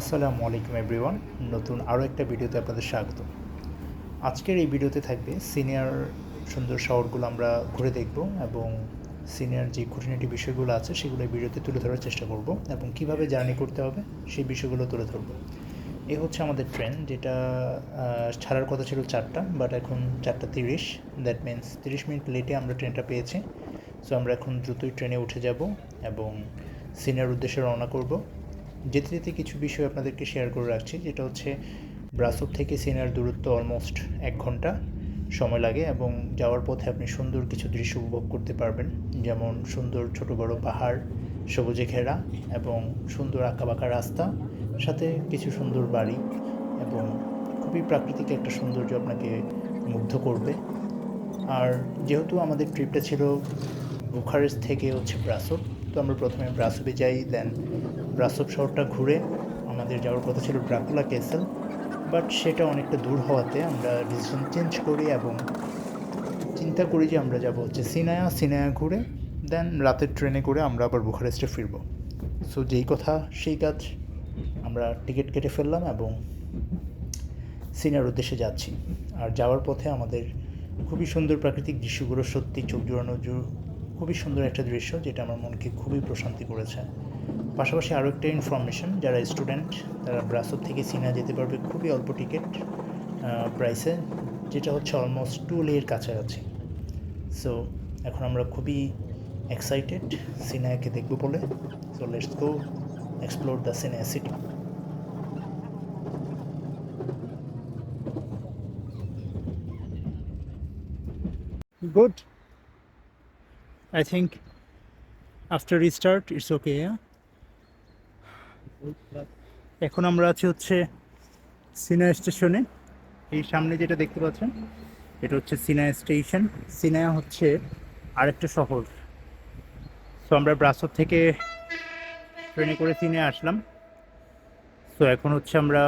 আসসালামু আলাইকুম এভরিওয়ান, নতুন আরও একটা ভিডিওতে আপনাদের স্বাগত। আজকের এই ভিডিওতে থাকবে সিনিয়র সুন্দর শহরগুলো আমরা ঘুরে দেখব এবং সিনিয়র যে খুঁটিনাটি বিষয়গুলো আছে সেগুলো ভিডিওতে তুলে ধরার চেষ্টা করব এবং কীভাবে জার্নি করতে হবে সেই বিষয়গুলো তুলে ধরব। এ হচ্ছে আমাদের ট্রেন, যেটা ছাড়ার কথা ছিল চারটা, বাট এখন চারটা তিরিশ। দ্যাট মিন্স তিরিশ মিনিট লেটে আমরা ট্রেনটা পেয়েছি। সো আমরা এখন দ্রুতই ট্রেনে উঠে যাব এবং সিনিয়র উদ্দেশ্যে রওনা করব। যেতে যেতে কিছু বিষয় আপনাদেরকে শেয়ার করে রাখছি, যেটা হচ্ছে ব্রাসপ থেকে সিনিয়র দূরত্ব অলমোস্ট এক ঘণ্টা সময় লাগে এবং যাওয়ার পথে আপনি সুন্দর কিছু দৃশ্য উপভোগ করতে পারবেন। যেমন সুন্দর ছোট বড় পাহাড়, সবুজে ঘেরা এবং সুন্দর আঁকাবাঁকা রাস্তা, সাথে কিছু সুন্দর বাড়ি এবং খুবই প্রাকৃতিক একটা সৌন্দর্য আপনাকে মুগ্ধ করবে। আর যেহেতু আমাদের ট্রিপটা ছিল বুখারেস্ট থেকে হচ্ছে ব্রাসপ তো আমরা প্রথমে ব্রাসপে যাই দেন ব্রাসপ শহরটা ঘুরে আমাদের যাওয়ার কথা ছিল ড্রাকুলা ক্যাসেল, বাট সেটা অনেকটা দূর হওয়াতে আমরা ডিসিশন চেঞ্জ করি এবং চিন্তা করি যে আমরা যাব হচ্ছে সিনায়া সিনায়া ঘুরে, দেন রাতের ট্রেনে করে আমরা আবার বুখারেস্টে ফিরবো। সো যেই কথা, সেই কাজ আমরা টিকিট কেটে ফেললাম এবং সিনার উদ্দেশ্যে যাচ্ছি। আর যাওয়ার পথে আমাদের খুবই সুন্দর প্রাকৃতিক দৃশ্যগুলো সত্যি চোখ জোড়ানো খুবই সুন্দর একটা দৃশ্য, যেটা আমার মনকে খুবই প্রশান্তি করেছে। পাশাপাশি আরও একটা ইনফরমেশন যারা স্টুডেন্ট তারা ব্রাসপ থেকে সিনা যেতে পারবে, খুবই অল্প টিকিট প্রাইসে যেটা হচ্ছে অলমোস্ট টু লের কাছাকাছি। সো এখন আমরা খুবই এক্সাইটেড সিনায়াকে দেখব বলে। So let's go explore the Sinaia city good. I think after restart, it's okay, yeah? এখন আমরা আছি হচ্ছে সিনা স্টেশনে। এই সামনে যেটা দেখতে পাচ্ছেন, এটা হচ্ছে সিনা স্টেশন। সিনা হচ্ছে আরেকটা শহর। সো আমরা ব্রাসর থেকে ট্রেনে করে সিনে আসলাম। সো এখন হচ্ছে আমরা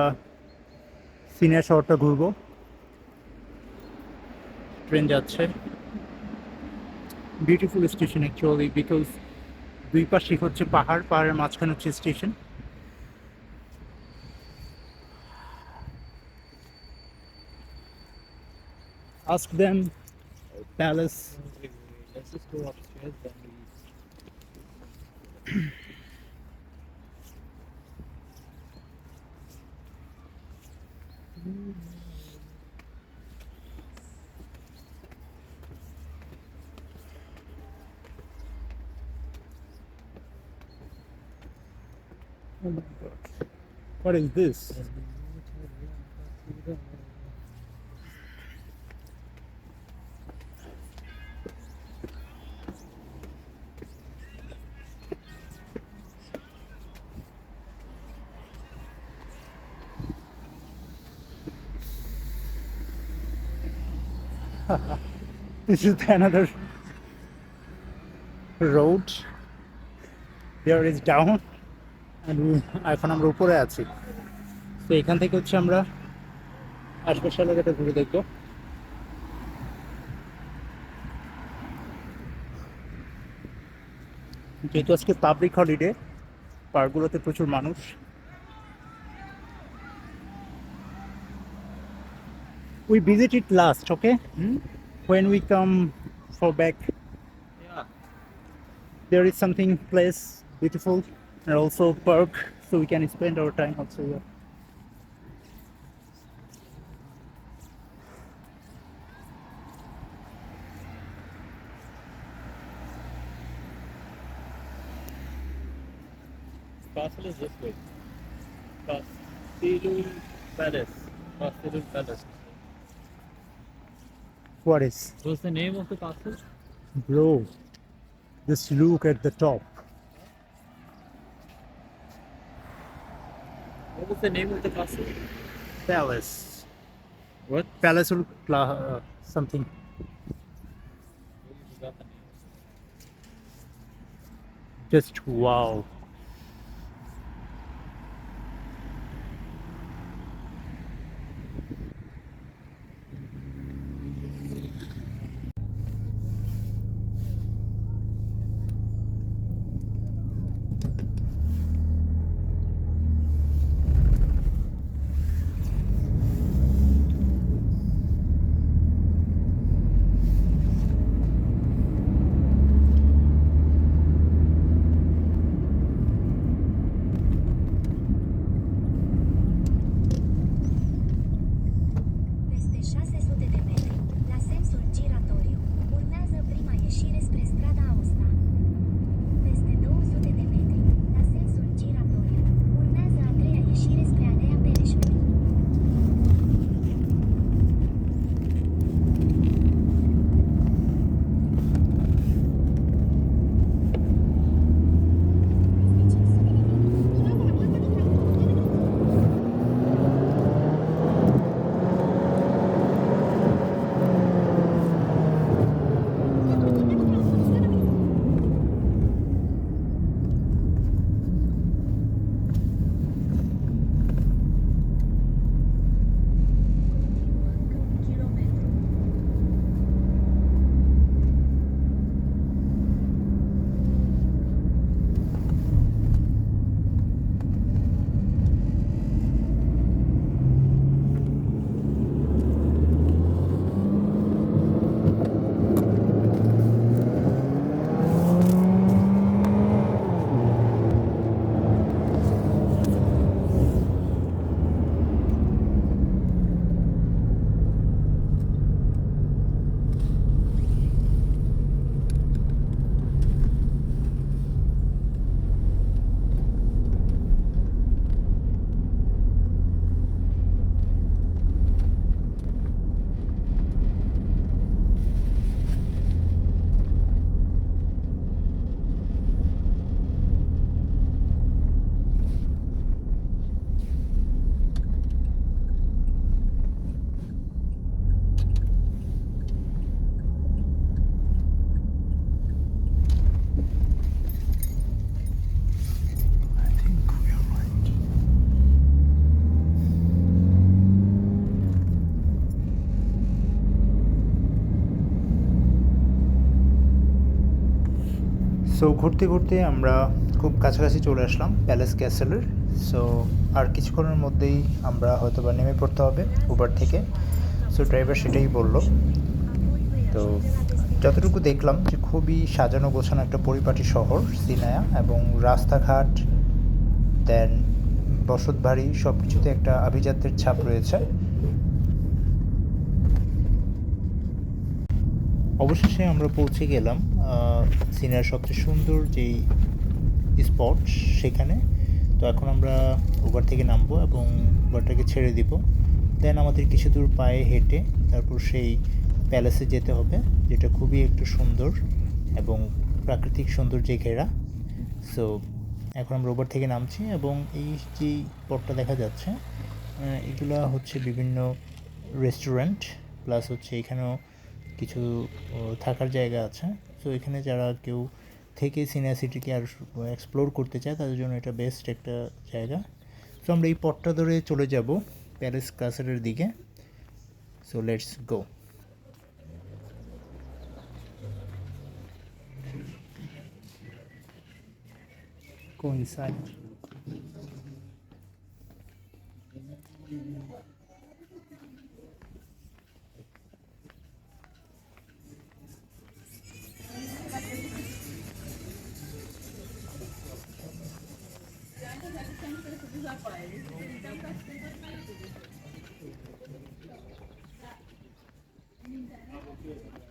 সিনা শহরটা ঘুরবো। ট্রেন যাচ্ছে। বিউটিফুল স্টেশন অ্যাকচুয়ালি বিকজ দুই পাশে হচ্ছে পাহাড়, পাহাড়ের মাঝখানে হচ্ছে station. Ask them palace. Let's just go upstairs then we what is this this is another road. There is down. And এখন আমরা উপরে আছি। তো এখান থেকে হচ্ছে আমরা আশপাশ এলাকাটা ঘুরে দেখব। যেহেতু আজকে পাবলিক হলিডে পার্কগুলোতে প্রচুর মানুষ। We visit it last, okay? When we come for back Yeah. there is something place beautiful and also park so we can spend our time also here Castle is this way. Castilu Palace. Castilu Palace. What is What's the name of the castle? bro just look at the top What was the name of the castle? palace What? palace pla- uh, something You forgot the name. just wow so ঘুরতে ঘুরতে আমরা খুব কাছাকাছি চলে আসলাম palace ক্যাসেলের so আর কিছুক্ষণের মধ্যেই আমরা হয়তো বা নেমে পড়তে হবে উবার থেকে। সো ড্রাইভার সেটাই বলল। তো, যতটুকু দেখলাম যে খুবই সাজানো গোছানো একটা পরিপাটি শহর, সিনায়া, এবং রাস্তাঘাট দেন বসতবাড়ি সব কিছুতে একটা আভিজাত্যের ছাপ রয়েছে। অবশেষে আমরা পৌঁছে গেলাম সিনিয়ার সবচেয়ে সুন্দর যেই স্পট সেখানে। তো এখন আমরা উবার থেকে নামবো এবং উবারটাকে ছেড়ে দিব। দেন আমাদের কিছু দূর পায়ে হেঁটে তারপর সেই প্যালেসে যেতে হবে, যেটা খুবই একটু সুন্দর এবং প্রাকৃতিক সৌন্দর্যে ঘেরা। সো এখন আমরা উবার থেকে নামছি এবং এই যে পথটা দেখা যাচ্ছে এগুলা হচ্ছে বিভিন্ন রেস্টুরেন্ট প্লাস হচ্ছে এখানেও কিছু থাকার জায়গা আছে। তো এখানে যারা কেউ থেকে সিনিয়র সিটিকে আর এক্সপ্লোর করতে চায়, তাদের জন্য এটা বেস্ট একটা জায়গা। তো আমরা এই পথটা ধরে চলে যাব প্যালেস কাসারের দিকে। So let's go Thank you.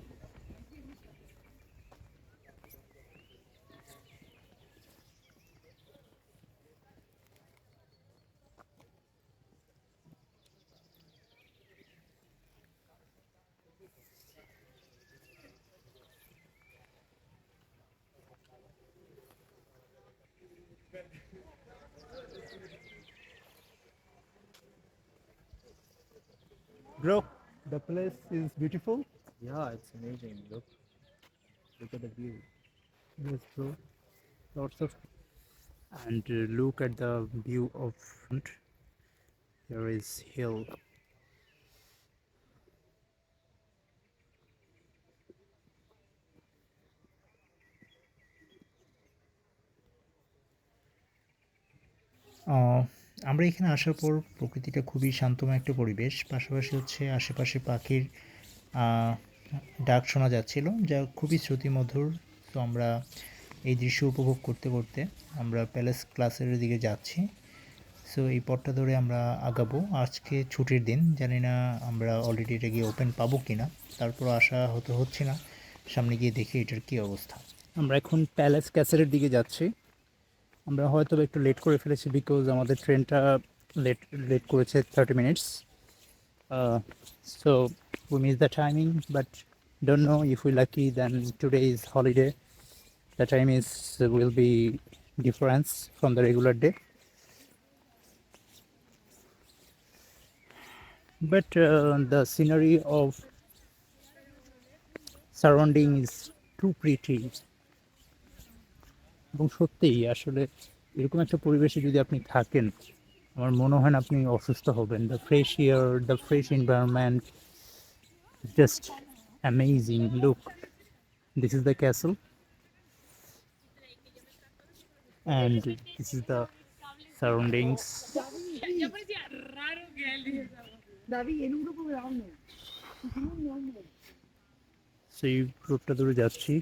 Bro, the place is beautiful. Yeah, it's amazing. Look, look at the view. Yes, bro. Lots of. And uh, look at the view of front. There is hill. Ah, আমরা এখানে আসার পর প্রকৃতিটা খুবই শান্তময় একটা পরিবেশ। পাশাপাশি হচ্ছে আশেপাশে পাখির ডাক শোনা যাচ্ছিল, যা খুবই শ্রুতিমধুর। তো আমরা এই দৃশ্য উপভোগ করতে করতে আমরা প্যালেস ক্লাসের দিকে যাচ্ছি। সো এই পথটা ধরে আমরা আগাবো। আজকে ছুটির দিন, জানি না আমরা অলরেডি এটা গিয়ে ওপেন পাবো কি না তারপর আশা হতে হচ্ছে না। সামনে গিয়ে দেখি এটার কী অবস্থা। আমরা এখন প্যালেস ক্যাসেলের দিকে যাচ্ছি। আমরা হয়তো একটু লেট করে ফেলেছি বিকজ আমাদের ট্রেনটা লেট লেট করেছে thirty minutes so we miss the timing but don't know if we lucky then today is holiday the time is will be difference from the regular day but uh, the scenery of surrounding is pretty. এবং সত্যিই আসলে এরকম একটা পরিবেশে যদি আপনি থাকেন আমার মনে হয় না আপনি অসুস্থ হবেন। The fresh air the fresh environment just amazing look this is the castle and this is the surroundings. সেই রোডটা ধরে যাচ্ছি।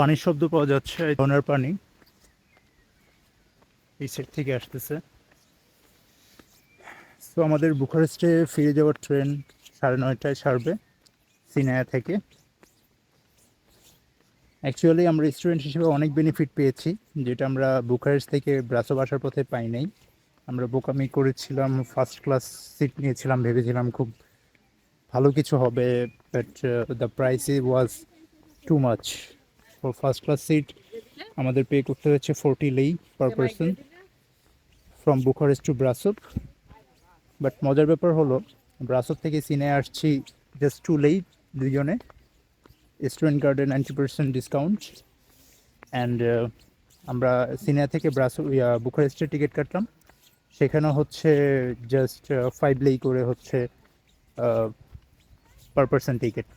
পানির শব্দ পাওয়া যাচ্ছে ঝর্ণার পানি। এই সাইড থেকে আসতেছে। তো আমাদের বুখারেস্টে ফিরে যাওয়ার ট্রেন সাড়ে নয়টায় ছাড়বে সিনায়া থেকে। অ্যাকচুয়ালি আমরা স্টুডেন্ট হিসেবে অনেক বেনিফিট পেয়েছি, যেটা আমরা বুখারেস্ট থেকে ব্রাসো আসার পথে পাই নাই। আমরা বোকামি করেছিলাম ফার্স্ট ক্লাস সিট নিয়েছিলাম, ভেবেছিলাম খুব ভালো কিছু হবে but the price was too much for first class seat আমাদের পে করতে হচ্ছে forty lei per person from Bucharest to Brasov but মজার ব্যাপার হলো ব্রাসব থেকে সিনে আসছি জাস্ট টু লেই দুজনে। স্টুডেন্ট কার্ডে নাইনটি পার্সেন্ট ডিসকাউন্ট অ্যান্ড আমরা সিনিয়া থেকে ব্রাসো বুখারেস্টের টিকিট কাটলাম। সেখানে হচ্ছে জাস্ট ফাইভ লেই করে হচ্ছে per person ticket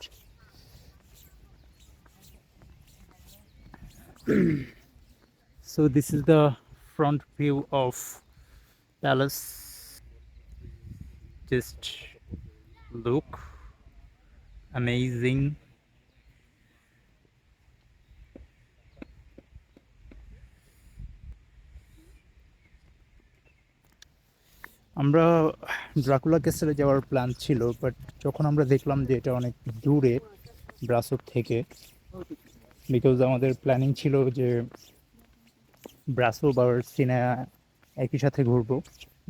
so this is the front view of palace just look. Amazing. আমরা ড্রাকুলা ক্যাসেলে যাওয়ার প্ল্যান ছিল, বাট যখন আমরা দেখলাম যে এটা অনেক দূরে ব্রাসোর থেকে বিকজ আমাদের প্ল্যানিং ছিল যে ব্রাসো বা সিনা একই সাথে ঘুরবো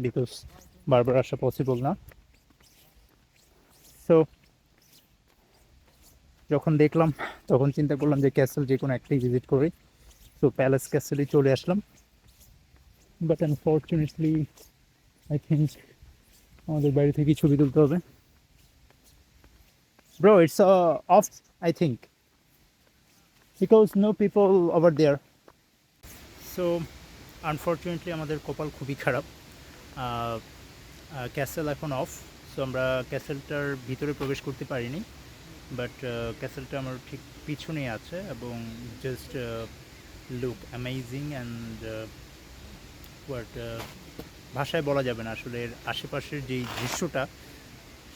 বিকজ বারবার আসা পসিবল না। সো যখন দেখলাম, তখন চিন্তা করলাম যে ক্যাসেল যে কোনো একটাই ভিজিট করি। তো প্যালেস ক্যাসেলই চলে আসলাম। বাট আনফর্চুনেটলি আই থিঙ্ক আমাদের বাড়ি থেকে ছবি তুলতে হবে। Bro it's off I think because no people over there so unfortunately আমাদের কপাল খুবই খারাপ। ক্যাসেল এখন অফ সো আমরা ক্যাসেলটার ভিতরে প্রবেশ করতে পারিনি। বাট ক্যাসেলটা আমার ঠিক পিছনেই আছে এবং just look amazing and what ভাষায় বলা যাবে না। আসলে এর আশেপাশের যেই দৃশ্যটা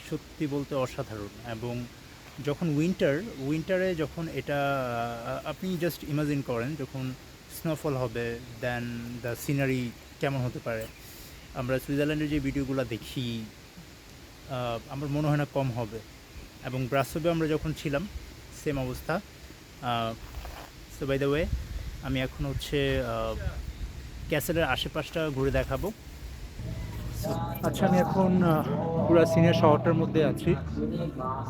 সত্যি বলতে অসাধারণ এবং যখন উইন্টার উইন্টারে যখন এটা আপনি জাস্ট ইমাজিন করেন যখন স্নোফল হবে দেন দ্য সিনারি কেমন হতে পারে। আমরা সুইজারল্যান্ডের যে ভিডিওগুলো দেখি আমার মনে হয় না কম হবে। এবং ব্রাসবে আমরা যখন ছিলাম সেম অবস্থা। সো বাই দ্য ওয়ে আমি এখন হচ্ছে ক্যাসেলের আশেপাশটা ঘুরে দেখাবো। আচ্ছা আমি এখন পুরো সিনিয়র শহরটার মধ্যে আছি।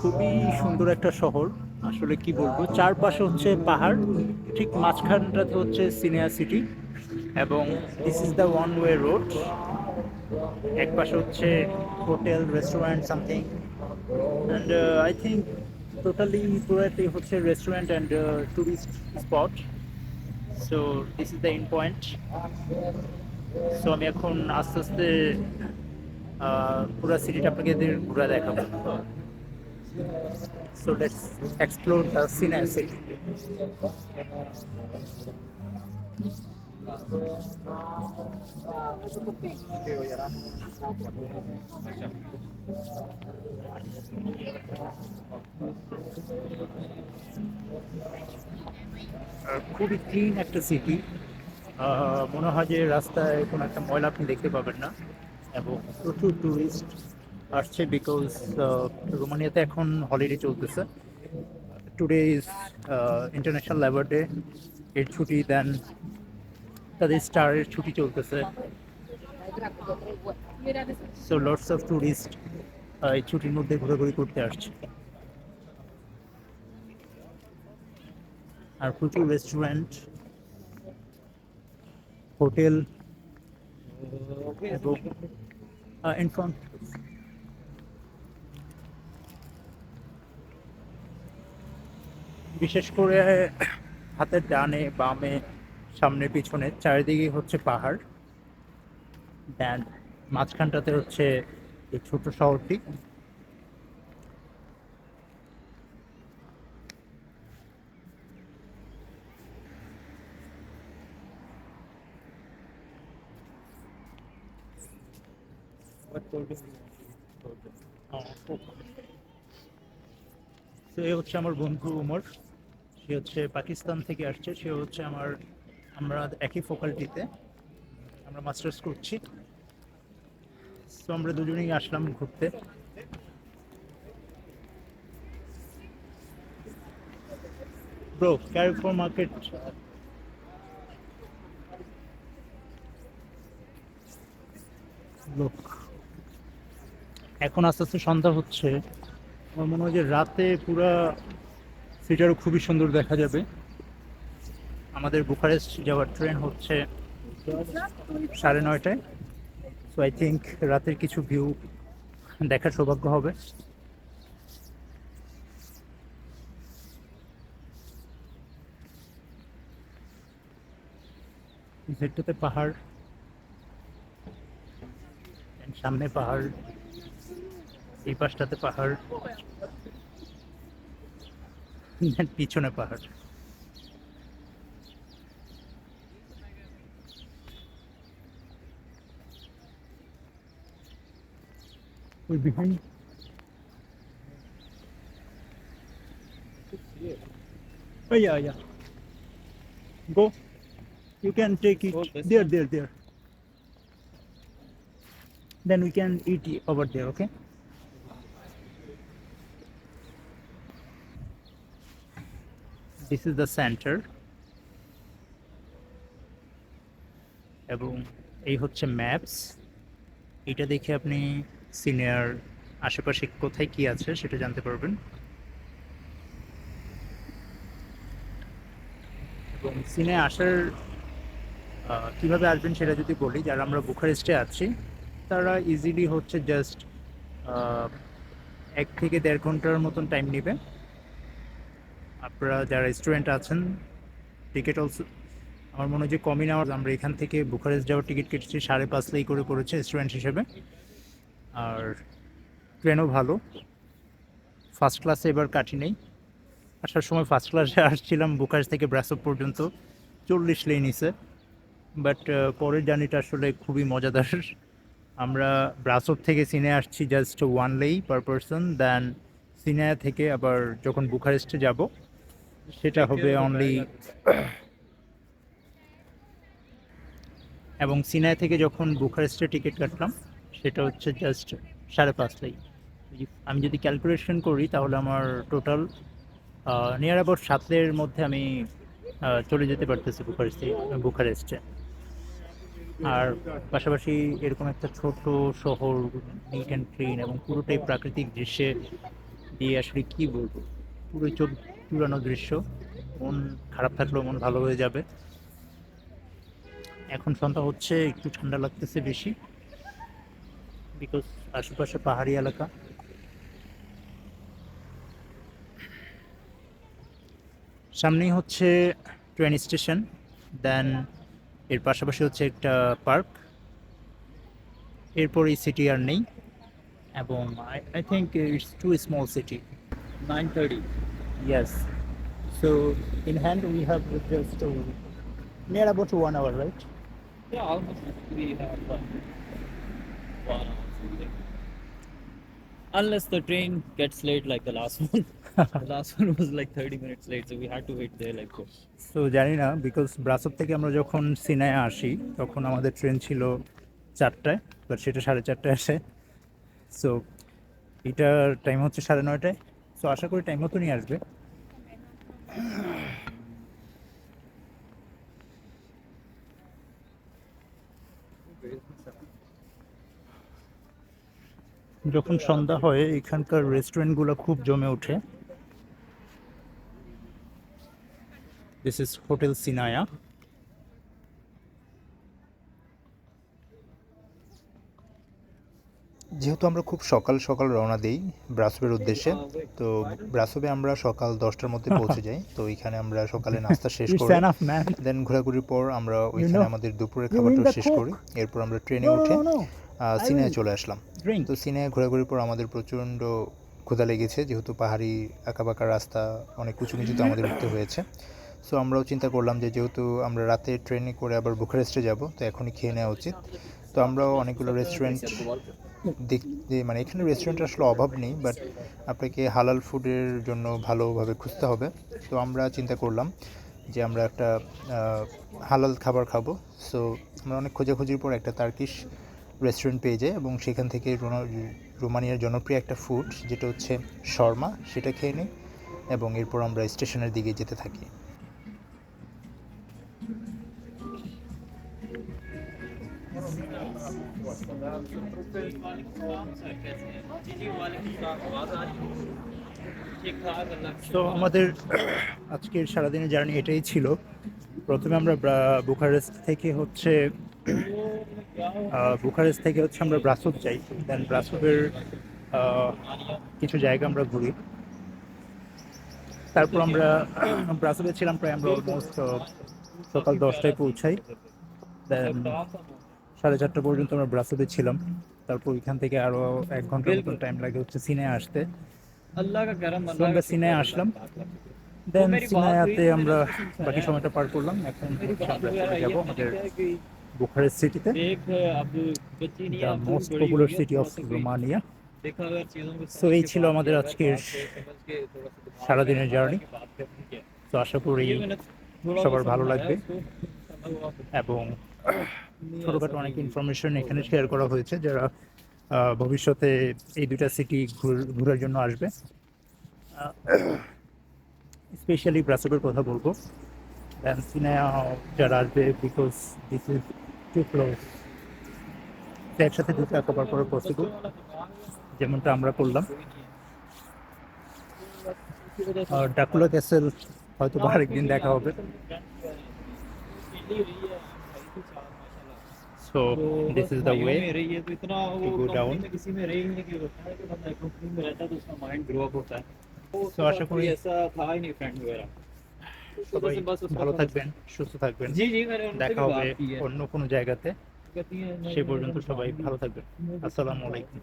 খুবই সুন্দর একটা শহর, আসলে কি বলব? চারপাশে হচ্ছে পাহাড়, ঠিক মাঝখানটাতে হচ্ছে সিনিয়র সিটি এবং this is the one way road এক পাশে হচ্ছে hotel restaurant something and I think totally পুরোটাই হচ্ছে restaurant and tourist spot so this is the in point so আমি এখন আস্তে আস্তে পুরো সিটিটা আপনাকে এদের ঘুরে দেখাবো so let's explore the Sinaia city আর খুবই ক্লিন একটা সিটি মনে হয় যে রাস্তায় কোনো একটা ময়লা আপনি দেখতে পাবেন না। এবং প্রচুর টুরিস্ট আসছে বিকজ রোমানিয়াতে এখন হলিডে চলতেছে। Today is international labour day এর ছুটি দেন, তাদের স্টারের ছুটি চলতেছে। সো লটস অফ টুরিস্ট এই ছুটির মধ্যে ঘোরাঘুরি করতে আসছে। আর প্রচুর রেস্টুরেন্ট হোটেল এবং ইনফ্রন্ট বিশেষ করে হাতের ডানে, বামে, সামনে, পিছনে, চারিদিকে হচ্ছে পাহাড়। দেন মাঝখানটাতে হচ্ছে এই ছোট শহরটি। সে হচ্ছে আমার বন্ধু উমর। সে হচ্ছে পাকিস্তান থেকে আসছে। সে হচ্ছে আমার, আমরা একই ফোকালটিতে আমরা মাস্টার্স করছি। তো আমরা দুজনেই আসলাম ঘুরতে। ব্রো ক্যারিফোর মার্কেট লোক এখন আস্তে আস্তে সন্ধ্যা হচ্ছে। আমার মনে হয় যে রাতে পুরা সিটারও খুবই সুন্দর দেখা যাবে। আমাদের বুখারেস্ট যাওয়ার ট্রেন হচ্ছে সাড়ে নয়টায়। সো আই থিঙ্ক রাতের কিছু ভিউ দেখার সৌভাগ্য হবে। পাহাড় সামনে পাহাড়। এই পাশটাতে পাহাড় And পিছনে পাহাড় We're behind. Oh yeah, yeah. Go. You can take it Go this there, one? there, there. Then we can eat it over there, okay? This is the center. এবং এই হচ্ছে ম্যাপস। এটা দেখে আপনি সিনিয়র আশেপাশে কোথায় কি আছে সেটা জানতে পারবেন। এবং সিনে আসার কীভাবে আসবেন সেটা যদি বলি, যারা আমরা বুখারেস্টে আছি, তারা ইজিলি হচ্ছে জাস্ট এক থেকে দেড় ঘণ্টার মতন টাইম নেবে। আপনারা যারা স্টুডেন্ট আছেন, টিকিট অলসো, আমার মনে হয় যে কমই নেওয়ার, আমরা এখান থেকে বুখারেস্ট যাওয়ার টিকিট কেটেছি, সাড়ে পাঁচ লাই করে করেছে স্টুডেন্ট হিসেবে। আর ট্রেনও ভালো। ফার্স্ট ক্লাসে এবার কাটি নেই। আসার সময় ফার্স্ট ক্লাসে আসছিলাম বুখারেস্ট থেকে ব্রাসপ পর্যন্ত, চল্লিশ লেই নিছে। বাট পরের জার্নিটা আসলে খুবই মজাদার। আমরা ব্রাসপ থেকে সিনে আসছি জাস্ট ওয়ান লেই পার পারসন দেন সিনেয়া থেকে আবার যখন বুখারেস্টে যাব সেটা হবে অনলি এবং সিনাই থেকে যখন বুখারেস্টে টিকিট কাটলাম, সেটা হচ্ছে জাস্ট সাড়ে পাঁচ আমি যদি ক্যালকুলেশন করি, তাহলে আমার টোটাল নিয়ার অ্যাবাউট সাতের মধ্যে আমি চলে যেতে পারতেছি বুখারেস্টে বুখারেস্টে আর পাশাপাশি এরকম একটা ছোট শহর নিট অ্যান্ড ক্লিন এবং পুরোটাই প্রাকৃতিক দৃশ্যে দিয়ে আসলে কি বলব? পুরো চোখ চুরানো দৃশ্য। মন খারাপ থাকলেও মন ভালো হয়ে যাবে। এখন সন্ধ্যা হচ্ছে, একটু ঠান্ডা লাগতেছে বেশি। বিকজ আশেপাশে পাহাড়ি এলাকা। সামনেই হচ্ছে ট্রেন স্টেশন দেন এর পাশাপাশি হচ্ছে একটা পার্ক এরপর এই সিটি আর নেই। এবং I think it's too small city 9:30. Yes. So in hand we have just uh, near about one hour, right? Yeah, almost we have uh, one hour something. Unless the train gets late like the last one. the last one was like 30 minutes late, so we had to wait there like this. তো জানি না because ব্রাসপ থেকে আমরা যখন সিনায় আসি তখন আমাদের train ছিল চারটায় বাট সেটা সাড়ে চারটায় আসে সো এটার টাইম হচ্ছে সাড়ে নয়টায় সো আশা করি টাইম মতনই আসবে। যখন সন্ধ্যা হয়, এখানকার রেস্টুরেন্টগুলো খুব জমে ওঠে। দিস ইজ হোটেল সিনায়া যেহেতু আমরা খুব সকাল সকাল রওনা দিই ব্রাসবের উদ্দেশ্যে তো ব্রাসবে আমরা সকাল দশটার মধ্যে পৌঁছে যাই। তো এখানে আমরা সকালে নাস্তা শেষ করি দেন ঘোরাঘুরির পর আমরা ওইখানে আমাদের দুপুরের খাবারটা শেষ করি। এরপর আমরা ট্রেনে উঠে সিনায় চলে আসলাম। তো সিনায় ঘোরাঘুরির পর আমাদের প্রচণ্ড ক্ষুধা লেগেছে যেহেতু পাহাড়ি আঁকাবাঁকা রাস্তা অনেক উঁচু নিচুতে আমাদের উঠতে হয়েছে। সো আমরাও চিন্তা করলাম যে যেহেতু আমরা রাতে ট্রেনে করে আবার বুখারেস্টে যাব তো এখনই খেয়ে নেওয়া উচিত। তো আমরাও অনেকগুলো রেস্টুরেন্ট দেখতে মানে এখানে রেস্টুরেন্ট আসলে অভাব নেই বাট আপনাকে হালাল ফুডের জন্য ভালোভাবে খুঁজতে হবে। তো আমরা চিন্তা করলাম যে আমরা একটা হালাল খাবার খাব। সো আমরা অনেক খোঁজাখুঁজির পর একটা তার্কিশ রেস্টুরেন্ট পেয়ে যাই এবং সেখান থেকে রোমানিয়ার জনপ্রিয় একটা ফুড যেটা হচ্ছে শর্মা, সেটা খেয়ে নিই এবং এরপর আমরা স্টেশনের দিকে যেতে থাকি। তো আমাদের আজকের সারাদিনের জার্নি এটাই ছিল। প্রথমে আমরা বুখারেস্ট থেকে হচ্ছে বুখারেস্ট থেকে হচ্ছে আমরা ব্রাসুপ যাই। দেন ব্রাসুপের কিছু জায়গা আমরা ঘুরি। তারপর আমরা ব্রাসুপে ছিলাম প্রায় আমরা অলমোস্ট সকাল দশটায় পৌঁছাই। দেন সাড়ে চারটা পর্যন্ত আমরা ব্রাসেতে ছিলাম। তারপর ওইখান থেকে আরও এক ঘণ্টার মতন টাইম লাগে হচ্ছে সিনে আসতে। আমরা সিনে আসলাম। দেন সিনায়াতে আমরা বাকি সময়টা পার করলাম। এখন যাব আমাদের বুখারের সিটিতে most popular city of Romania so এই ছিল আমাদের আজকের সারাদিনের জার্নি তো আশা করি সবার ভালো লাগবে। এবং ছোটোখাটো অনেক ইনফরমেশন এখানে শেয়ার করা হয়েছে যারা ভবিষ্যতে এই দুটা সিটি ঘোরার জন্য আসবে। স্পেশালি ব্রাসেবের কথা বলব। যারা আসবে because this is too close একসাথে দুটা কভার করা পসিবল যেমনটা আমরা করলাম। আর ডাকুলা ক্যাসেল হয়তো বা আরেকদিন দেখা হবে। So, this is the way to go down. So, আশা করি সবাই ভালো থাকবেন, সুস্থ থাকবেন। দেখা হবে অন্য কোনো জায়গাতে। সেই পর্যন্ত সবাই ভালো থাকবেন। আসসালামু আলাইকুম।